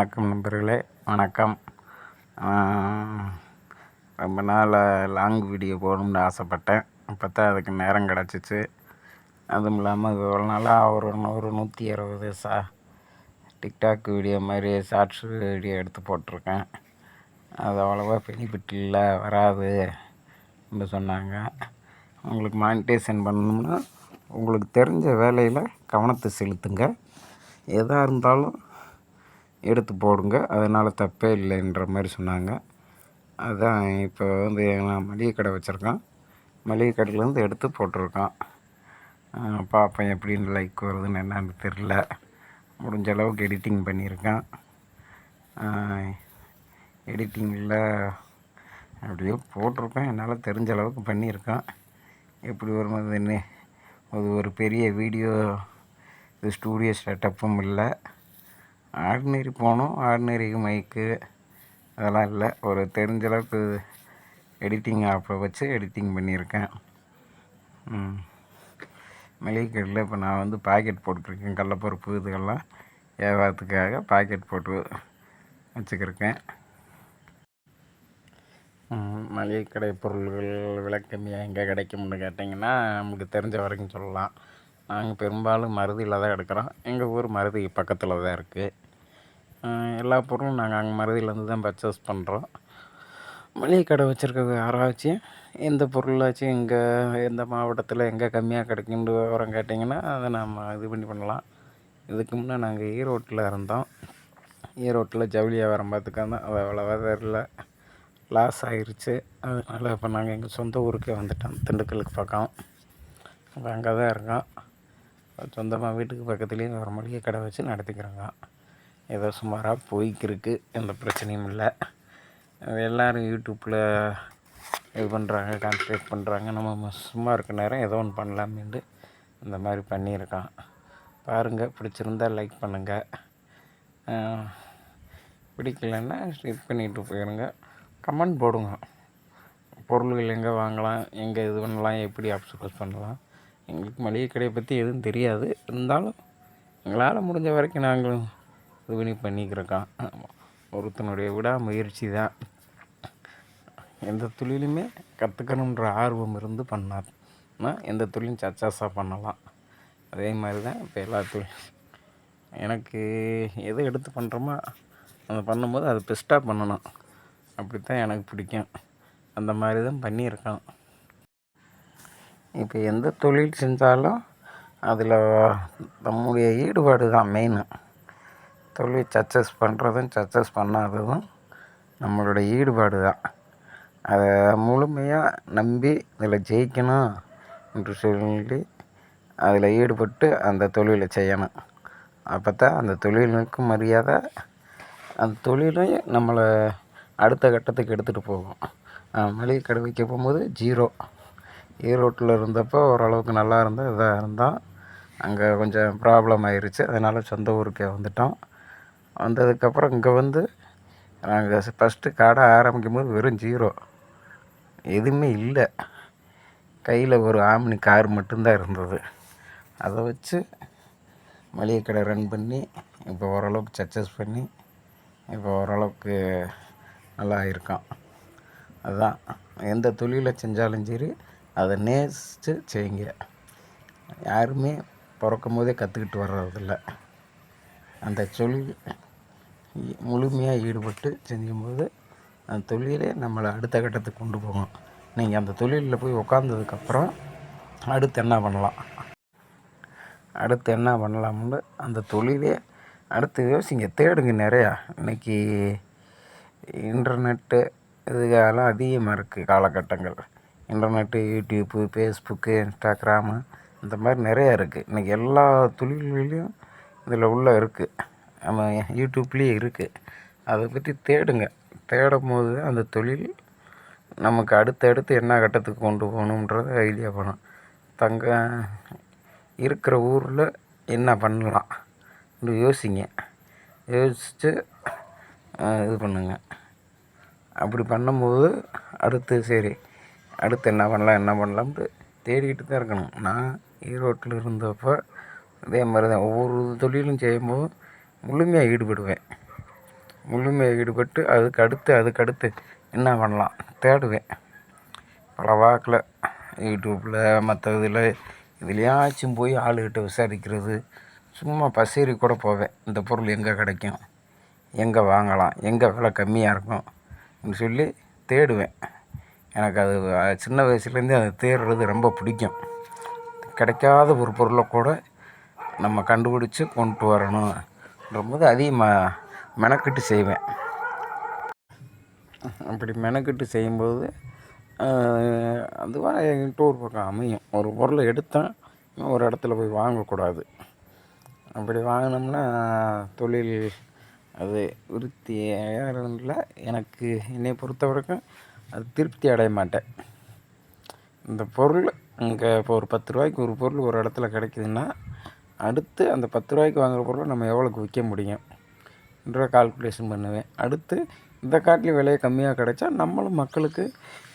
வணக்கம் நண்பர்களே வணக்கம். ரொம்ப நாள் லாங் வீடியோ போகணும்னு ஆசைப்பட்டேன். அப்போ தான் அதுக்கு நேரம் கிடச்சிச்சு. அதுவும் இல்லாமல் இவ்வளோ நாளாக ஒரு ஒரு நூற்றி அறுபது சா டிக்டாக் வீடியோ மாதிரி ஷார்ட்ஸ் வீடியோ எடுத்து போட்டிருக்கேன். அது அவ்வளோவா பெனிஃபிட் இல்லை வராது என்று சொன்னாங்க. உங்களுக்கு மானிட்டேஷன் பண்ணணும்னா உங்களுக்கு தெரிஞ்ச வேலையில் கவனத்தை செலுத்துங்க. எதாக இருந்தாலும் எடுத்து போடுங்க. அதனால் தப்பே இல்லைன்ற மாதிரி சொன்னாங்க. அதுதான் இப்போ வந்து நான் மளிகை கடை வச்சுருக்கேன். மளிகை கடையிலேருந்து எடுத்து போட்டிருக்கோம் பார்ப்பேன் எப்படின்னு லைக் வருதுன்னு என்னன்னு தெரில முடிஞ்ச அளவுக்கு எடிட்டிங் பண்ணியிருக்கேன். எடிட்டிங்கில் அப்படியோ போட்டிருப்பேன் என்னால் தெரிஞ்ச அளவுக்கு பண்ணியிருக்கேன். எப்படி வரும்போது என்ன அது ஒரு பெரிய வீடியோ இது ஸ்டூடியோ செட்டப்பும் இல்லை. ஆர்டினரி போனோம் ஆர்டினரி மைக்கு அதெல்லாம் இல்லை. ஒரு தெரிஞ்ச அளவுக்கு எடிட்டிங் ஆப்பை வச்சு எடிட்டிங் பண்ணியிருக்கேன். மளிகை கடையில் இப்போ நான் வந்து பாக்கெட் போட்டுருக்கேன் கடலப்பருப்பு இதுக்கெல்லாம் வியாபாரத்துக்காக பாக்கெட் போட்டு வச்சுக்கிருக்கேன். மளிகை கடை பொருள்கள் விலை கம்மியாக எங்கே கிடைக்கும்னு கேட்டிங்கன்னா நமக்கு தெரிஞ்ச வரைக்கும் சொல்லலாம். நாங்கள் பெரும்பாலும் மருதியில் தான் எடுக்கிறோம். எங்கள் ஊர் மருதி பக்கத்தில் தான் இருக்குது எல்லா பொருளும் நாங்கள் அங்கே மருதியிலேருந்து தான் பர்ச்சேஸ் பண்ணுறோம் மளிகை கடை வச்சுருக்கிறது யாராச்சும் எந்த பொருளாச்சும் இங்கே எந்த மாவட்டத்தில் எங்கே கம்மியாக கிடைக்கும்னு விவரம் கேட்டிங்கன்னா அதை நம்ம இது பண்ணி பண்ணலாம். இதுக்கு முன்னே நாங்கள் ஈரோட்டில் இருந்தோம். ஈரோட்டில் ஜவுளி வியாபாரம் பார்த்துக்காந்தோம் அது அவ்வளோவா தெரில லாஸ் ஆகிருச்சு அதனால் இப்போ நாங்கள் எங்கள் சொந்த ஊருக்கே வந்துட்டோம் திண்டுக்கலுக்கு பக்கம். இப்போ அங்கே தான் இருக்கோம். சொந்தமாக வீட்டுக்கு பக்கத்துலேயே ஒரு மளிகை கடை வச்சு நடத்திக்கிறாங்க. ஏதோ சுமாராக போய்க்கிருக்கு. எந்த பிரச்சனையும் இல்லை. எல்லோரும் யூடியூப்பில் இது பண்ணுறாங்க கான்சன்ட்ரேட் பண்ணுறாங்க நம்ம சும்மா இருக்க நேரம் ஏதோ ஒன்று பண்ணலாமேன்ட்டு இந்த மாதிரி பண்ணியிருக்கான். பாருங்கள் பிடிச்சிருந்தா லைக் பண்ணுங்கள் பிடிக்கலன்னா ஸ்கிப் பண்ணிட்டு போயிருங்க. கமெண்ட் போடுங்க. பொருள்கள் எங்கே வாங்கலாம். எங்கே இது பண்ணலாம் எப்படி அப்சர்வ் பண்ணலாம். எங்களுக்கு மளிகை கடையை பற்றி எதுவும் தெரியாது. இருந்தாலும் எங்களால் முடிஞ்ச வரைக்கும் நாங்களும் இது பண்ணி பண்ணிக்கிறோம் ஒருத்தனுடைய விடாமுயற்சி தான். எந்த தொழிலுமே கற்றுக்கணுன்ற ஆர்வம் இருந்து பண்ணார்னா எந்த தொழிலும் சச்சாஸாக பண்ணலாம். அதே மாதிரி தான் இப்போ எல்லா தொழில் எனக்கு எதை எடுத்து பண்ணுறோமோ அதை பண்ணும்போது அது பெஸ்ட்டாக பண்ணணும். அப்படி தான் எனக்கு பிடிக்கும். அந்த மாதிரி தான் பண்ணியிருக்கேன் இப்போ எந்த தொழில் செஞ்சாலும் அதில் நம்முடைய ஈடுபாடு தான் மெயினு தொழில் சக்ஸஸ் பண்ணுறதும் சக்ஸஸ் பண்ணாததும் நம்மளோட ஈடுபாடு தான். அதை முழுமையாக நம்பி இதில் ஜெயிக்கணும் என்று சொல்லி அதில் ஈடுபட்டு அந்த தொழிலை செய்யணும். அப்போ தான் அந்த தொழிலுக்கும் மரியாதை அந்த தொழிலையும் நம்மளை அடுத்த கட்டத்துக்கு எடுத்துகிட்டு போகும். மளிகை கடை வைக்க போகும்போது ஜீரோ ஈரோட்டில் இருந்தப்போ ஓரளவுக்கு நல்லா இருந்தோம் இதாக இருந்தோம் அங்கே கொஞ்சம் ப்ராப்ளம் ஆயிடுச்சு அதனால் சொந்த ஊருக்கே வந்துட்டோம். வந்ததுக்கப்புறம் இங்கே வந்து நாங்கள் ஃபஸ்ட்டு கடை ஆரம்பிக்கும் போது வெறும் ஜீரோ எதுவுமே இல்லை. கையில் ஒரு ஆம்னி கார் மட்டும்தான் இருந்தது. அதை வச்சு மளிகை கடை ரன் பண்ணி இப்போ ஓரளவுக்கு சக்ஸஸ் பண்ணி இப்போ ஓரளவுக்கு நல்லா இருக்கோம். அதுதான் எந்த தொழிலை செஞ்சாலும் சரி அதை நேசித்து செய்யுங்க. யாருமே பிறக்கும் போதே கற்றுக்கிட்டு வர்றதில்ல. அந்த தொழில் முழுமையாக ஈடுபட்டு செஞ்சும்போது அந்த தொழிலே நம்மளை அடுத்த கட்டத்துக்கு கொண்டு போகும். நீங்கள் அந்த தொழிலில் போய் உக்காந்ததுக்கப்புறம் அடுத்து என்ன பண்ணலாம்? அடுத்து என்ன பண்ணலாம்னு அந்த தொழிலே அடுத்து யோசிங்க. தேடுங்க நிறையா. இன்றைக்கி இன்டர்நெட்டு இதுக்கெல்லாம் அதிகமாக இருக்குது காலகட்டங்கள். இன்டர்நெட்டு யூடியூப்பு ஃபேஸ்புக்கு இன்ஸ்டாகிராமு இந்த மாதிரி நிறையா இருக்குது இன்றைக்கி எல்லா தொழில்களையும் இதில் உள்ள இருக்குது நம்ம யூடியூப்லேயே இருக்குது அதை பற்றி தேடுங்க. தேடும் போது அந்த தொழில் நமக்கு அடுத்தடுத்து என்ன கட்டத்துக்கு கொண்டு போகணுன்றத ஐடியா பண்ணும் தங்க இருக்கிற ஊரில் என்ன பண்ணலாம்? யோசிங்க. யோசித்து இது பண்ணுங்க. அப்படி பண்ணும்போது அடுத்து சரி அடுத்து என்ன பண்ணலாம் என்ன பண்ணலாம்ட்டு தேடிக்கிட்டு தான் இருக்கணும். நான் ஈரோட்டில் இருந்தப்போ அதே மாதிரி தான் ஒவ்வொரு தொழிலும் செய்யும்போது முழுமையாக ஈடுபடுவேன். முழுமையாக ஈடுபட்டு அதுக்கு அடுத்து அதுக்கு அடுத்து என்ன பண்ணலாம் தேடுவேன். பல வாக்கில் யூடியூப்பில் மற்ற இதில் இதுலையாச்சும் போய் ஆளுகிட்ட விசாரிக்கிறது. சும்மா பசேரி கூட போவேன் இந்த பொருள் எங்கே கிடைக்கும் எங்கே வாங்கலாம் எங்கே விலை கம்மியாக இருக்கும் அப்படின்னு சொல்லி தேடுவேன். எனக்கு அது சின்ன வயசுலேருந்தே அதை தேடுறது ரொம்ப பிடிக்கும். கிடைக்காத ஒரு பொருளை கூட நம்ம கண்டுபிடிச்சி கொண்டு வரணும்ன்றபோது போது அதிகமாக மெனக்கிட்டு செய்வேன். அப்படி மெனக்கிட்டு செய்யும்போது அதுவாக என்கிட்ட ஒரு பக்கம் அமையும். ஒரு பொருளை எடுத்தேன் ஒரு இடத்துல போய் வாங்கக்கூடாது. அப்படி வாங்கினோம்னா தொழில் அது விருத்தி இல்லை எனக்கு என்னை பொறுத்த வரைக்கும் அது திருப்தி அடைய மாட்டேன். இந்த பொருள் இங்கே இப்போ ஒரு பத்து ரூபாய்க்கு ஒரு பொருள் ஒரு இடத்துல கிடைக்குதுன்னா அடுத்து அந்த பத்து ரூபாய்க்கு வாங்குகிற பொருளை நம்ம எவ்வளோக்கு விற்க முடியும்? என்ற கால்குலேஷன் பண்ணுவேன். அடுத்து இந்த காட்டிலும் விலையை கம்மியாக கிடைச்சா நம்மளும் மக்களுக்கு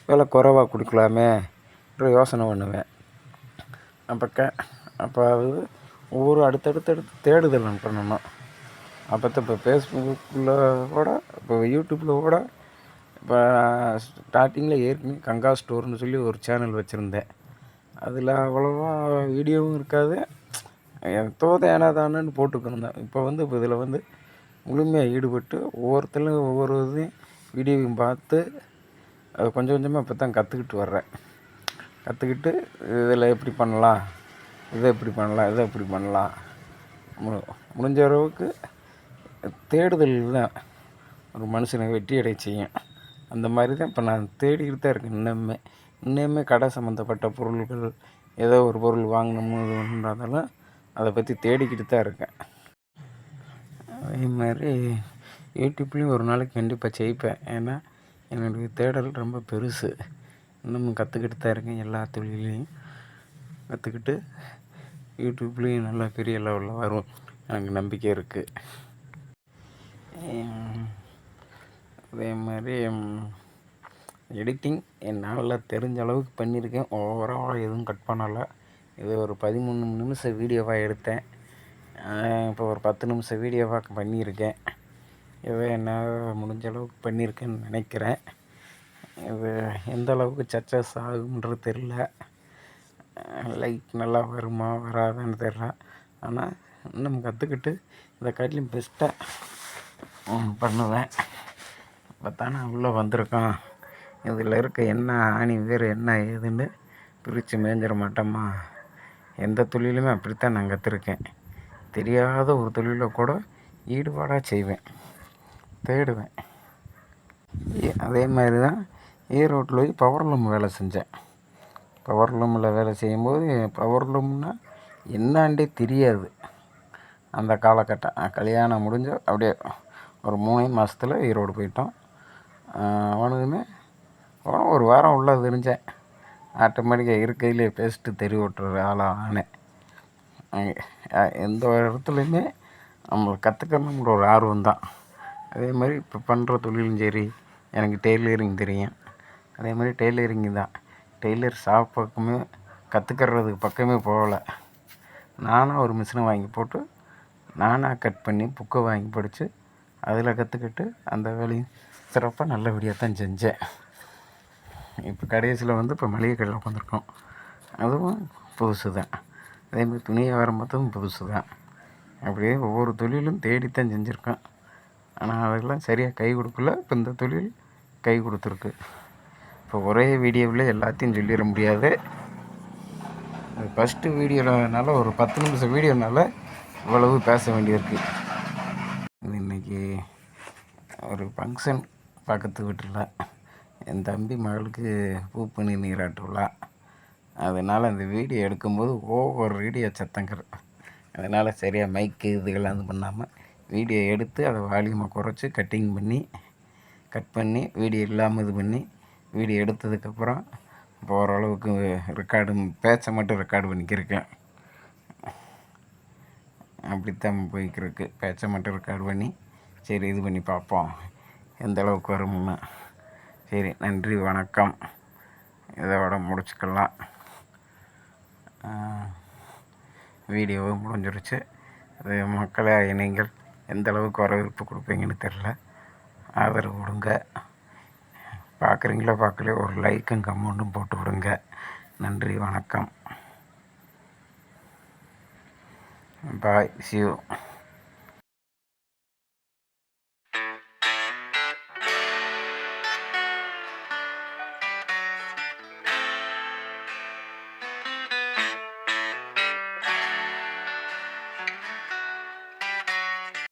விலை குறைவாக கொடுக்கலாமே என்ற யோசனை பண்ணுவேன். அப்போ க அப்போ அது ஒவ்வொரு அடுத்தடுத்தடுத்து தேடுதல் பண்ணணும். அப்போ இப்போ ஃபேஸ்புக்கில் கூட இப்போ யூடியூப்பில் கூட இப்போ ஸ்டார்டிங்கில் ஏற்கனவே கங்கா ஸ்டோர்னு சொல்லி ஒரு சேனல் வச்சுருந்தேன். அதில் அவ்வளோவா வீடியோவும் இருக்காது. தோதை ஏனாதானு போட்டுக்கணும் இப்போ வந்து இப்போ இதில் வந்து முழுமையாக ஈடுபட்டு ஒவ்வொருத்தரும் ஒவ்வொரு இதையும் வீடியோவையும் பார்த்து அது கொஞ்சம் கொஞ்சமாக இப்போ தான் கற்றுக்கிட்டு வர்றேன். கற்றுக்கிட்டு இதில் எப்படி பண்ணலாம்? இதை எப்படி பண்ணலாம்? இதை எப்படி பண்ணலாம்? மு முடிஞ்ச அளவுக்கு தேடுதல் தான். ஒரு மனுஷனை வெற்றி அடைய செய்யும். அந்த மாதிரி தான் இப்போ நான் தேடிக்கிட்டு தான் இருக்கேன். இன்னுமே இன்னுமே கடை சம்மந்தப்பட்ட பொருள்கள் ஏதோ ஒரு பொருள் வாங்கணும்ன்றதெல்லாம் அதை பற்றி தேடிக்கிட்டு தான் இருக்கேன். அதே மாதிரி யூடியூப்லேயும் ஒரு நாளைக்கு கண்டிப்பாக ஜெயிப்பேன் ஏன்னா என்னுடைய தேடல் ரொம்ப பெருசு. இன்னமும் கற்றுக்கிட்டு தான் இருக்கேன் எல்லா தொழிலையும். கற்றுக்கிட்டு யூடியூப்லேயும் நல்லா பெரிய லெவலில் வரும். எனக்கு நம்பிக்கை இருக்குது அதே மாதிரி எடிட்டிங் என்னால் தெரிஞ்ச அளவுக்கு பண்ணியிருக்கேன். ஓவராக எதுவும் கட் பண்ணலை. இது ஒரு பதிமூணு நிமிஷம் வீடியோவாக எடுத்தேன். இப்போ ஒரு பத்து நிமிஷம் வீடியோவாக பண்ணியிருக்கேன். இதை என்னால் முடிஞ்ச அளவுக்கு பண்ணியிருக்கேன்னு நினைக்கிறேன். இது எந்த அளவுக்கு சக்ஸஸ் ஆகுன்றது தெரில லைக் நல்லா வருமா வராதான்னு தெரில ஆனால் இன்னும் கற்றுக்கிட்டு இதை காட்டிலும் பெஸ்ட்டாக பண்ணுவேன். இப்போ தானே உள்ளே வந்திருக்கோம். இதில் இருக்க என்ன ஆணி வேறு என்ன ஏதுன்னு பிரித்து மேஞ்சிட மாட்டோமா? எந்த தொழிலுமே அப்படித்தான் நான் கற்றுருக்கேன் தெரியாத ஒரு தொழிலை கூட ஈடுபாடாக செய்வேன். தேடுவேன். அதே மாதிரி தான் ஈரோட்டில் போய் பவர்லூம் வேலை செஞ்சேன். பவர் லூமில் வேலை செய்யும்போது பவர் லூம்னா என்னாண்டே தெரியாது. அந்த காலகட்டம் கல்யாணம் முடிஞ்சு அப்படியே ஒரு மூணே மாதத்துல ஈரோடு போயிட்டோம். அவனுக்குன்னு அவனுக்குமே அவனும் ஒரு வாரம் உள்ளே தெரிஞ்சேன் ஆட்டோமேட்டிக்காக இருக்கையிலே பேசிட்டு தெரி ஓட்டுற ஆளாக ஆனேன் எந்த ஒரு இடத்துலையுமே நம்ம கற்றுக்கணுங்கிற ஒரு ஆர்வம் தான். அதே மாதிரி இப்போ பண்ணுற தொழிலும் சரி எனக்கு டெய்லரிங் தெரியும். அதே மாதிரி டெய்லரிங் தான். டெய்லர் ஷாப் பக்கமே கற்றுக்கறதுக்கு பக்கமே போகலை. நானாக ஒரு மிஷினை வாங்கி போட்டு நானாக கட் பண்ணி புக்கை வாங்கி படித்து அதில் கற்றுக்கிட்டு அந்த வேலையும் சிறப்பாக நல்லபடியாக தான் செஞ்சேன். இப்போ கடைசியில் வந்து இப்போ மளிகை கடையில் உட்காந்துருக்கோம் அதுவும் புதுசு தான். அதே மாதிரி துணி வியாபாரம் பார்த்ததும் புதுசு தான். அப்படியே ஒவ்வொரு தொழிலும் தேடித்தான் செஞ்சுருக்கேன் ஆனால் அதெல்லாம் சரியாக கை கொடுக்கல. இப்போ இந்த தொழில் கை கொடுத்துருக்கு. இப்போ ஒரே வீடியோவில் எல்லாத்தையும் சொல்லிட முடியாது. அது ஃபஸ்ட்டு வீடியோனால ஒரு பத்து நிமிஷம் வீடியோனால இவ்வளவு பேச வேண்டியிருக்கு. இது இன்னைக்கு ஒரு ஃபங்க்ஷன் பக்கத்து வீட்டில் என் தம்பி மகளுக்கு பூப்பணி நீராட்டு அதனால் அந்த வீடியோ எடுக்கும்போது ஒவ்வொரு வீடியோ சத்தங்கிற அதனால் சரியாக மைக்கு இதுகள்லாம் இது பண்ணாமல் வீடியோ எடுத்து அதை வால்யூமை குறைச்சி கட்டிங் பண்ணி கட் பண்ணி வீடியோ இல்லாமல் இது பண்ணி வீடியோ எடுத்ததுக்கப்புறம் இப்போ ஓரளவுக்கு ரெக்கார்டு பேச்சை மட்டும் ரெக்கார்டு பண்ணிக்கிருக்கேன். அப்படித்தான் போய்க்கிருக்கு. பேச்சை மட்டும் ரெக்கார்டு பண்ணி சரி இது பண்ணி பார்ப்போம். எந்த அளவுக்கு வரும்னு. சரி நன்றி வணக்கம். இதோட முடிச்சுக்கலாம். வீடியோவும் முடிஞ்சிருச்சு. அது மக்களை நீங்கள் எந்த அளவுக்கு வரவேற்பு கொடுப்பீங்கன்னு தெரில ஆதரவு கொடுங்க. பார்க்குறீங்களோ பார்க்கலையோ ஒரு லைக்கும் கமெண்ட்டும் போட்டு விடுங்க. நன்றி வணக்கம். Bye see you.